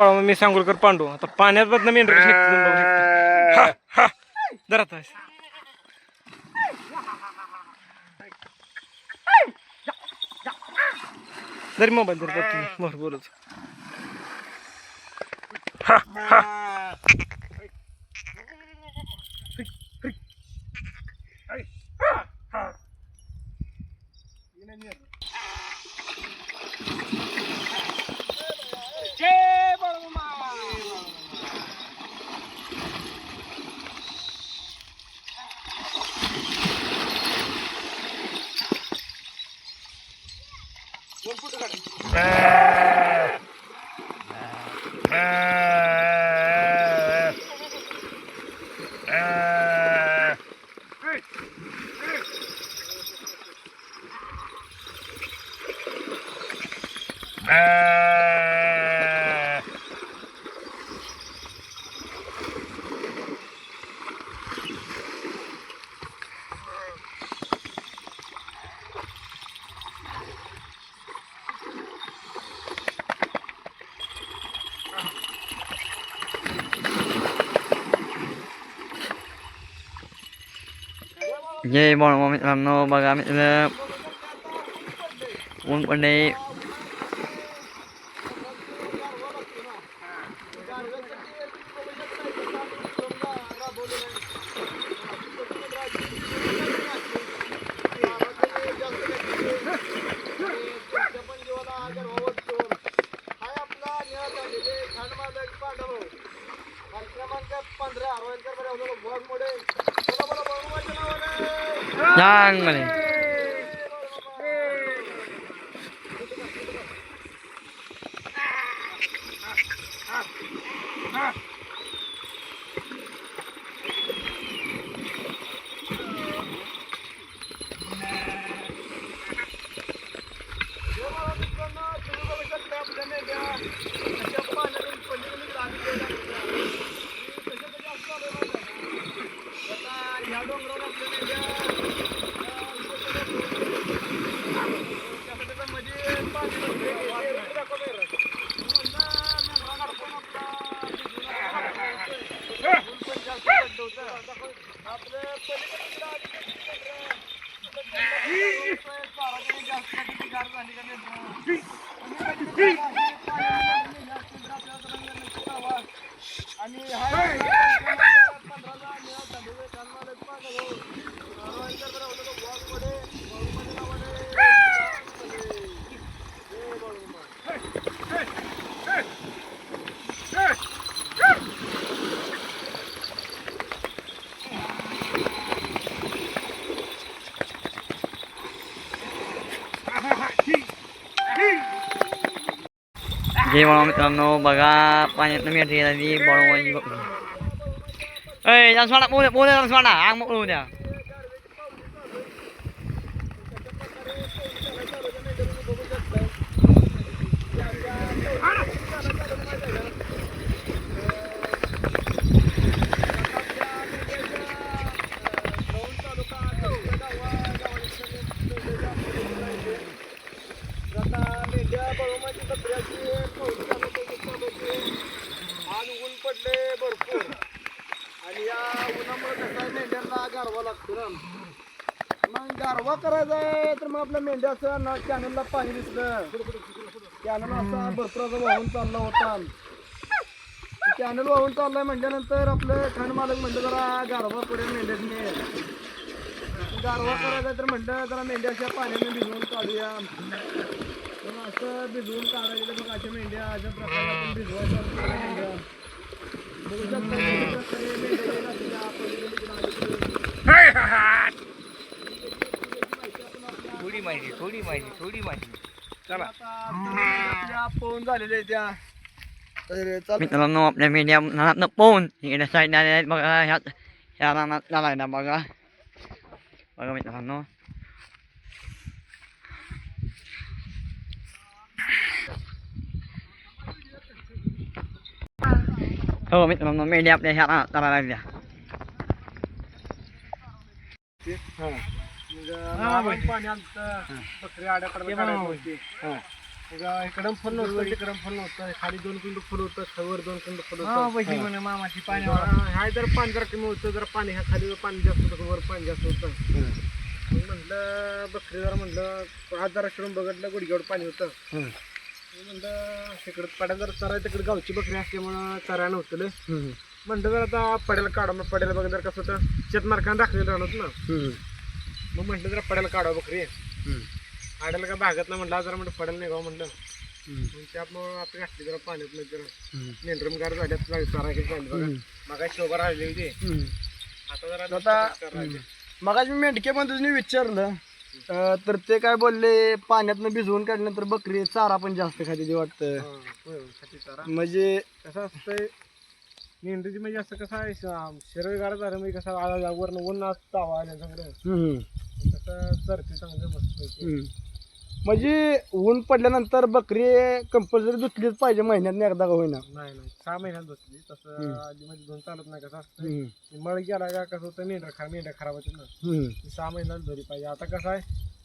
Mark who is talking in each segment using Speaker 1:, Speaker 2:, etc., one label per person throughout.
Speaker 1: पळवा मी सांगोलकर पांडू. आता पाण्यात बदन मी कशी निघते तुम्ही जरा जरी मोबाईल जर तुम्ही मोर बोलत हा, हा. Ah!
Speaker 2: जय बोल मित्रांनो बघा मित्र ऊन पडले चांग म्हणे जय बोल मित्रांनो बघा पाण्यात मी आधी बळवाची ए सोडा बोल बोल सोडा. आग मोकळू द्या
Speaker 3: आज ऊन पडले भरपूर आणि या उन्हामुळे कसं आहे, मेंढ्यांना गारवा लागतो ना मग गारवा करायचा आहे तर मग आपल्या मेंढ्याचं ना कॅनलला पाणी दिसलं. कॅनल असा भरपूर वाहून चालला होता. कॅनल वाहून चाललाय म्हटल्यानंतर आपलं खाण मालक म्हणलं जरा गारवा पडेल मेंढ्याने गारवा करायचा तर म्हटलं जरा मेंढ्याच्या पाण्याने भिजवून काढूया. मग असं भिजवून काढायचं मग अशा मेंढ्या अशा प्रकारे आपण भिजवायच्या मेंढ्या. बघू शकता प्रकारे मेंढ्या गेल्या आपल्या पलीकडे तिकडे
Speaker 2: थोडी माहिती थोडी माहिती थोडी माहिती
Speaker 1: चला
Speaker 3: आपल्या पोहून झालेल्या आहेत त्या तर चाल
Speaker 2: मित्रांनो आपल्या मीडिया रानात पाहून इकडे साईड आहेत बघा ह्यात ह्या रानात चालायला बघा बघा मित्रांनो हो मित्रांनो मेंढ्या आपल्या ह्या रानात चालायला लागल्या
Speaker 3: मग पाणी बकरी आड्याकडे इकडं फुल नव्हतं तिकडं फुल नव्हतं. खाली दोन कुंड फुल होतं खावर दोन कुंड फुल होतं.
Speaker 4: मामाची पाणी
Speaker 3: हाय जर पाणी जरा कमी होतं जरा पाणी ह्या खाली पाणी जास्त होतं वर पाणी जास्त होतं. मग म्हटलं बकरी जरा म्हटलं आज जरा शिरून बघितलं गुडघ्यावर पाणी होतं. म्हणलं तिकडं पड्या जरा चराय तिकडे गावची बकरी असल्यामुळं चराय नव्हतं. म्हणलं जर आता पड्याला काढा पड्याला बघा जर कसं होतं. शेतमार्कानं राखलेलं राहणार ना. मग म्हटलं जरा पड्याला काढा बकरी. आड्याला काय भागत नाही म्हटलं आज जरा म्हणलं पड्याला निघावं म्हणलं मग त्यामुळं आता घातली जरा पाण्यात नाही जरा मेंढरमगार झाल्यात चारा हे झाली बघा. मग शोभा राहिली होती. आता जरा
Speaker 2: आता-
Speaker 3: चारा राहिली.
Speaker 2: मग मी मेंढके पण तुम्ही विचारलं तर ते काय बोलले पाण्यातनं भिजवून काढल्यानंतर बकरी चारा पण जास्त खाते वाटतं. म्हणजे
Speaker 3: कसं असतंय मेंढरीची म्हणजे असं कसं आहे शरीर गाडा झालं म्हणजे कसं आ- वरनं ऊन असतं हवा
Speaker 2: हम्म,
Speaker 3: चरते चांगलं मस्त.
Speaker 2: हम्म. म्हणजे ऊन पडल्यानंतर बकरी कंपल्सरी धुतलीच पाहिजे महिन्यात एकदा का होईना.
Speaker 3: नाही नाही. सहा महिन्यात बसली तसं आधी मध्ये दोन चालत नाही कसं असतं
Speaker 2: हम्म,
Speaker 3: मळ गेला का कसं होतं मेंढर खा मेंढ्या खराब होते ना.
Speaker 2: हम्म,
Speaker 3: ती सहा महिन्यात भरी पाहिजे. आता कसं आहे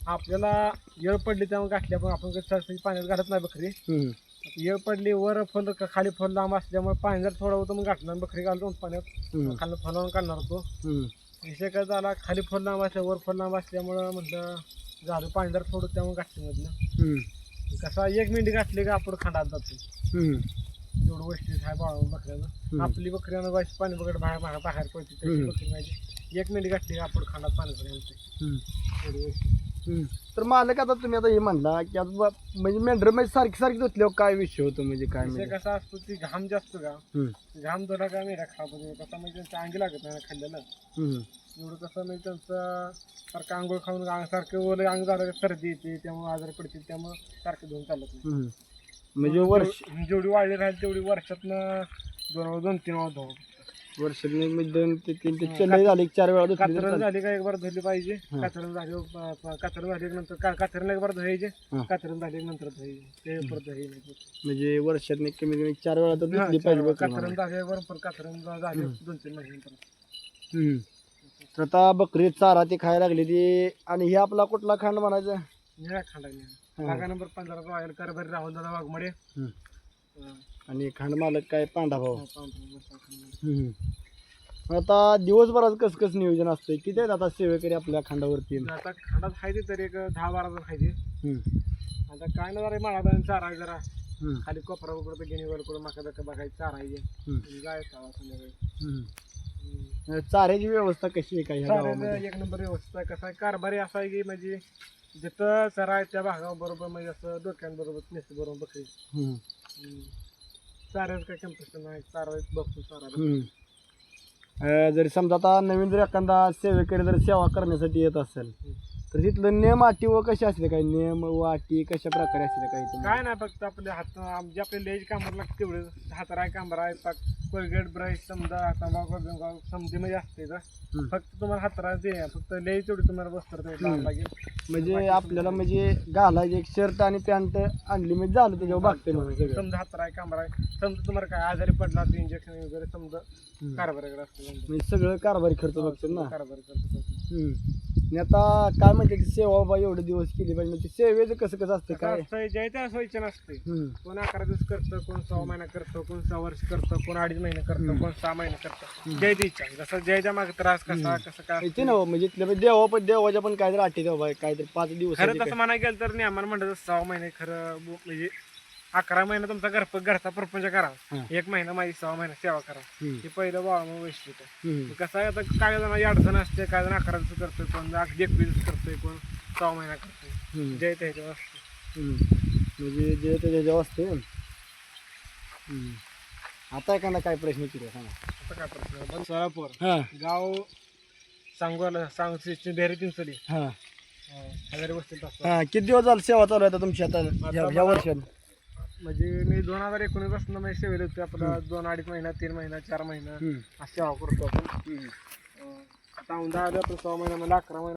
Speaker 3: आपल्याला येळ पडली त्यामुळे गाठली आपण आपण कसं पाण्यात घालत नाही बकरी.
Speaker 2: हम्म,
Speaker 3: येळ पडली वर फल खाली फल लांब असल्यामुळे पाणी जर थोडं होतं मग घातलं बकरी घालतो पाण्यात.
Speaker 2: हम्म,
Speaker 3: खाली फलावून काढणार होतो.
Speaker 2: हम्म,
Speaker 3: विषय काय झाला खाली फल लांब असल्या वर फल लांब असल्यामुळं म्हटलं झालं पाणी जर थोडं त्यामुळे घातली मधलं
Speaker 2: हम्म,
Speaker 3: कसा एक मिनिट घातली का आपण खांडात जातो
Speaker 2: हम्म,
Speaker 3: एवढं वैशिष्ट्य आहे बाळा बकऱ्यानं आपली बकऱ्यानं व्हायची पाणी बघत बाहेर बाहेर बाहेर पडते त्याची
Speaker 2: हम्म.
Speaker 3: बकरी माहिती. एक मिनिट घातली का आपण खांडात पाणी
Speaker 2: हम्म,
Speaker 3: एवढं
Speaker 2: हम्म. तर मालक आता तुम्ही आता हे म्हणला की आता बा- म्हणजे मेंढर म्हणजे सारखी सारखी धुतल्यावर काय विषय होतो म्हणजे काय
Speaker 3: विषय
Speaker 2: म्हणजे?
Speaker 3: कसा असतो ती घाम जास्त का?
Speaker 2: हम्म,
Speaker 3: घाम थोडा का मेरा खराब होतो कसा म्हणजे त्यांच्या अंगी लागत नाही ना खाल्लेलं
Speaker 2: हम्म,
Speaker 3: एवढं कसं म्हणजे त्यांचं सारखं आंघोळ खाऊन अंग सारखं ओलं अंग झालं का सर्दी येते त्यामुळे आजारी पडतील त्यामुळे सारखं धुवून चालत नाही.
Speaker 2: हम्म. म्हणजे वर्ष
Speaker 3: जेव- जेवढी वाढली राहील तेवढी वर्षातनं दोन दोन तीन वेळा धुवून.
Speaker 2: वर्षातून म्हणजे दोन ते तीन ते चलई झाली चार वेळा
Speaker 3: कातरण. झाली का एक बार धुतली पाहिजे. कातरण झाली प- कातरण झाली की नंतर का- कातरण एक बार धुवायचे
Speaker 2: हा.
Speaker 3: कातरण झाली नंतर धुवायचे ते परत धुवायचे
Speaker 2: म्हणजे वर्षात कमी कमी चार वेळा तर
Speaker 3: हा,
Speaker 2: पाहिजे
Speaker 3: कातरण. झाली एक परत कातरण झाली दोन तीन महिन्यानंतर
Speaker 2: हम्म. तर आता बकरी चारा ते खायला लागली ती आणि हे आपला कुठला खांड म्हणायचा
Speaker 3: निळ्या खांडाने
Speaker 2: हा.
Speaker 3: जागा नंबर पंधरा राहील कारभारी राहुल दादा वाघमडे
Speaker 2: हम्म. आणि खांड मालक काय पांढा भाऊ
Speaker 3: हा, पांढरा.
Speaker 2: हम्म. आता दिवसभरात कस कस नियोजन असतंय किती आहेत आता सेवेकरी आपल्या खांडावरती
Speaker 3: आता खांडात खायचे तरी एक दहा बारा जण खायचे
Speaker 2: हम्म.
Speaker 3: आता काय ना जरा माळा चारा जरा
Speaker 2: हम्म.
Speaker 3: खाली कोपरा कोपरा गेणी वर करून माका बिका बघायचं चारायचे
Speaker 2: हम्म.
Speaker 3: आणि जायचं आवाज संध्याकाळी
Speaker 2: हम्म. चाऱ्याची व्यवस्था कशी आहे काय ह्या
Speaker 3: एक नंबर व्यवस्था आहे. कसं आहे कारभारी असा आहे की म्हणजे जिथं चरा आहे त्या भागावर बरोबर म्हणजे असं डोक्यांबरोबर नेसतं बरोबर बकरी
Speaker 2: हम्म.
Speaker 3: हम्म. चाऱ्याचं काय कम्पिटिशन नाही चारा बघतो चारा
Speaker 2: हम्म. अं, जरी समजा आता नवीन जर एखादा सेवेकरी जर सेवा करण्यासाठी येत असेल तर तिथलं नियम अटी व कसे असते काय? नियम व अटी कशा प्रकारे असते काय ते
Speaker 3: काय नाही फक्त आपले हात आमचे आपले लेज कामाला लागते तेवढे. हातराय कांबरा आहे पाक कोलगेट ब्रश समजा तंबाखू बिंबाखू समजे म्हणजे असते तर.
Speaker 2: हम्म.
Speaker 3: फक्त तुम्हाला हातराय दे फक्त लेज तेवढी तुम्हाला द्यायला लागेल.
Speaker 2: म्हणजे आपल्याला म्हणजे घालायचे एक शर्ट आणि पॅन्ट आणली म्हणजे झालं त्याच्यावर भागते म्हणून सगळं
Speaker 3: समजा हातराय आहे समजा तुम्हाला काय आजारी पडला तर इंजेक्शन वगैरे समजा. कारभाराकडे असतं.
Speaker 2: म्हणजे सगळं कारभारी खर्च बघतात ना
Speaker 3: कारभार करतो
Speaker 2: हम्म. आणि आता काय म्हणते की सेवा बाबा एवढे दिवस केली पाहिजे. म्हणजे सेवेचं कसं कसं असतं काय?
Speaker 3: असतं जय त्या सोयीचे नसते
Speaker 2: हम्म.
Speaker 3: कोण अकरा दिवस करतं कोण सहा महिना करतो कोण सहा वर्ष करतो कोण अडीच महिने करतो कोण सहा महिने करतो. जय ती इच्छा जसं जयच्या मागे त्रास कसा कसं काय
Speaker 2: ते ना म्हणजे इथल्या देवा पण देवाच्या पण काहीतरी अटी देवा काहीतरी पाच दिवस
Speaker 3: खरं तसं म्हणायला गेलं तर नाही आम्हाला म्हणतात सहा महिने खरं बु- म्हणजे अकरा महिने तुमचा घर घरचा प्रपंच करा. एक महिना माझी सहा महिने सेवा करा हे पहिलं बाळा मग वैशिष्ट्य आहे. कसं आहे आता काय जण अडचण असते काय जण अकरा दिवस करतोय कोण अगदी एकवीस दिवस करतोय कोण सहा महिना करतोय. जय ते ह्याच्यावर असते.
Speaker 2: म्हणजे जे ते त्याच्या असते. आता एखादा काय प्रश्न विचारूया सांगा.
Speaker 3: आता काय प्रश्न सोलापूर. गाव सांगोला सांग तिंचली
Speaker 2: हा.
Speaker 3: हजारी
Speaker 2: हा किती दिवस झाले सेवा चालू आहे तुमची आता? ह्या वर्षात?
Speaker 3: म्हणजे मी दोन हजार एकोणीसपासून मी सेवेत होते. आपला दोन अडीच महिना तीन महिना चार महिना. अशी सेवा करतो आपण. आता आले आपण सहा महिना मला अकरा महिना.